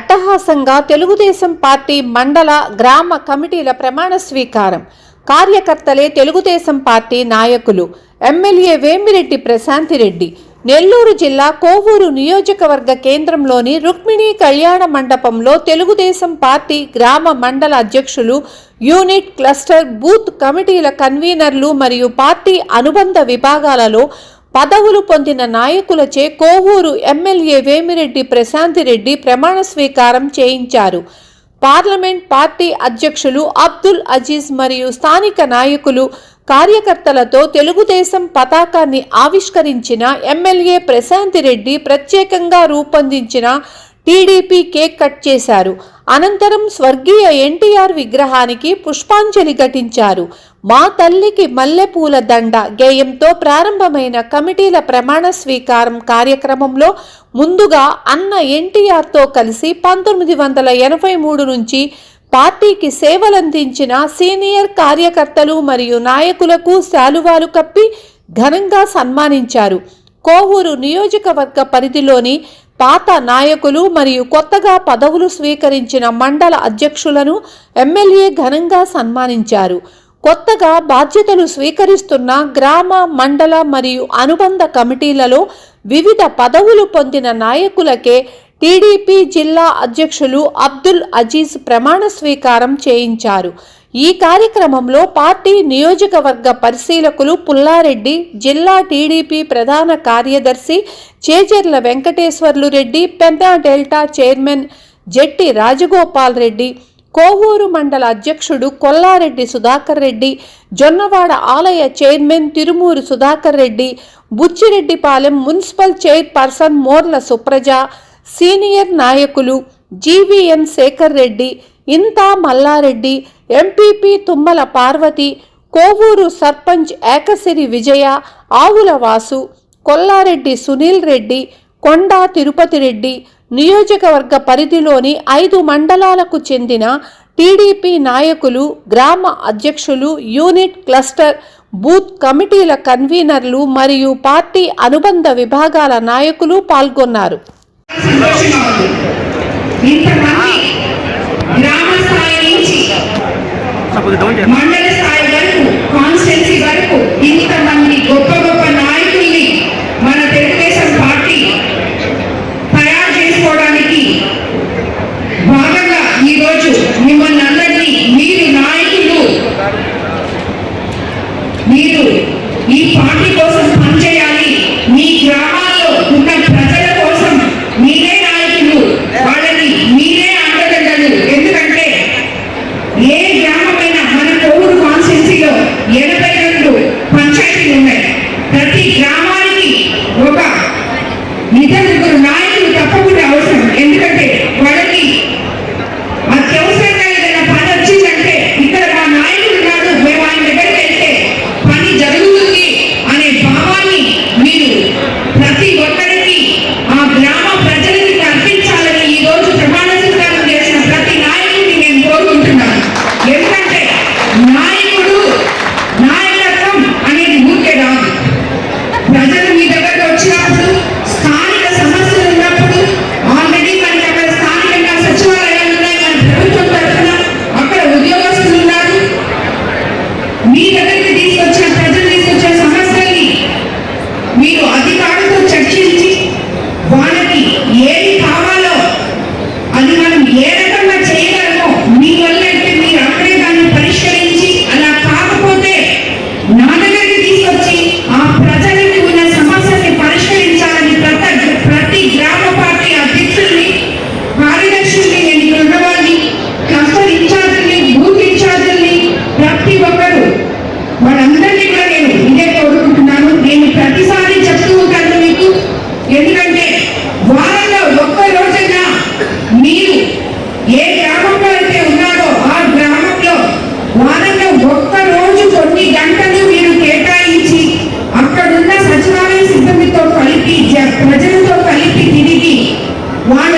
అట్టహాసంగా తెలుగుదేశం పార్టీ మండల గ్రామ కమిటీల ప్రమాణ స్వీకారం. కార్యకర్తలే తెలుగుదేశం పార్టీ నాయకులు. ఎమ్మెల్యే వేమిరెడ్డి ప్రశాంతిరెడ్డి. నెల్లూరు జిల్లా కోవూరు నియోజకవర్గ కేంద్రంలోని రుక్మిణి కళ్యాణ మండపంలో తెలుగుదేశం పార్టీ గ్రామ మండల అధ్యక్షులు యూనిట్ క్లస్టర్ బూత్ కమిటీల కన్వీనర్లు మరియు పార్టీ అనుబంధ విభాగాలలో పదవులు పొందిన నాయకులచే కోవూరు ఎమ్మెల్యే వేమిరెడ్డి ప్రశాంతిరెడ్డి ప్రమాణ స్వీకారం చేయించారు. పార్లమెంట్ పార్టీ అధ్యక్షులు అబ్దుల్ అజీజ్ మరియు స్థానిక నాయకులు కార్యకర్తలతో తెలుగుదేశం పతాకాన్ని ఆవిష్కరించిన ఎమ్మెల్యే ప్రశాంతిరెడ్డి ప్రత్యేకంగా రూపొందించిన టీడీపీ కేక్ కట్ చేశారు. అనంతరం స్వర్గీయ ఎన్టీఆర్ విగ్రహానికి పుష్పాంజలి ఘటించారు. మా తల్లికి మల్లెపూల దండ గేయంతో ప్రారంభమైన కమిటీల ప్రమాణ స్వీకారం కార్యక్రమంలో ముందుగా అన్న ఎన్టీఆర్తో కలిసి పంతొమ్మిది వందల ఎనభై మూడు నుంచి పార్టీకి సేవలందించిన సీనియర్ కార్యకర్తలు మరియు నాయకులకు శాలువాలు కప్పి ఘనంగా సన్మానించారు. కోవూరు నియోజకవర్గ పరిధిలోని పాత నాయకులు మరియు కొత్తగా పదవులు స్వీకరించిన మండల అధ్యక్షులను ఎమ్మెల్యే ఘనంగా సన్మానించారు. కొత్తగా బాధ్యతలు స్వీకరిస్తున్న గ్రామ మండల మరియు అనుబంధ కమిటీలలో వివిధ పదవులు పొందిన నాయకులకే టీడీపీ జిల్లా అధ్యక్షులు అబ్దుల్ అజీజ్ ప్రమాణ స్వీకారం చేయించారు. ఈ కార్యక్రమంలో పార్టీ నియోజకవర్గ పరిశీలకులు పుల్లారెడ్డి జిల్లా టీడీపీ ప్రధాన కార్యదర్శి చేజర్ల వెంకటేశ్వర్లు రెడ్డి పెంపా డెల్టా చైర్మన్ జెట్టి రాజగోపాల్ రెడ్డి కోవూరు మండల అధ్యక్షుడు కొల్లారెడ్డి సుధాకర్ రెడ్డి జొన్నవాడ ఆలయ chairman Tirumuru Sudhakar Reddy Buchireddypalem municipal chairperson Morla Supraja senior నాయకులు జీవీఎన్ శేఖర్ రెడ్డి ఇంతా మల్లారెడ్డి ఎంపీపీ తుమ్మల పార్వతి కోవూరు సర్పంచ్ ఏకసిరి విజయ ఆవుల వాసు కొల్లారెడ్డి సునీల్ రెడ్డి కొండా తిరుపతి రెడ్డి నియోజకవర్గ పరిధిలోని ఐదు మండలాలకు చెందిన టీడీపీ నాయకులు గ్రామ అధ్యక్షులు యూనిట్ క్లస్టర్ బూత్ కమిటీల కన్వీనర్లు మరియు పార్టీ అనుబంధ విభాగాల నాయకులు పాల్గొన్నారు. గ్రామ స్థాయి నుంచి మండల స్థాయి వరకు కాన్స్టిట్యున్సీ వరకు ఇంతమంది గొప్ప నాయకులు వ్యక్తి ఏ గ్రామంలో అయితే ఉన్నారో ఆ గ్రామంలో వారంలో ఒక్క రోజు కొన్ని గంటలు మీరు కేటాయించి అక్కడున్న సచివాలయ సిబ్బందితో కలిపి ప్రజలతో కలిపి తిరిగి వాళ్ళ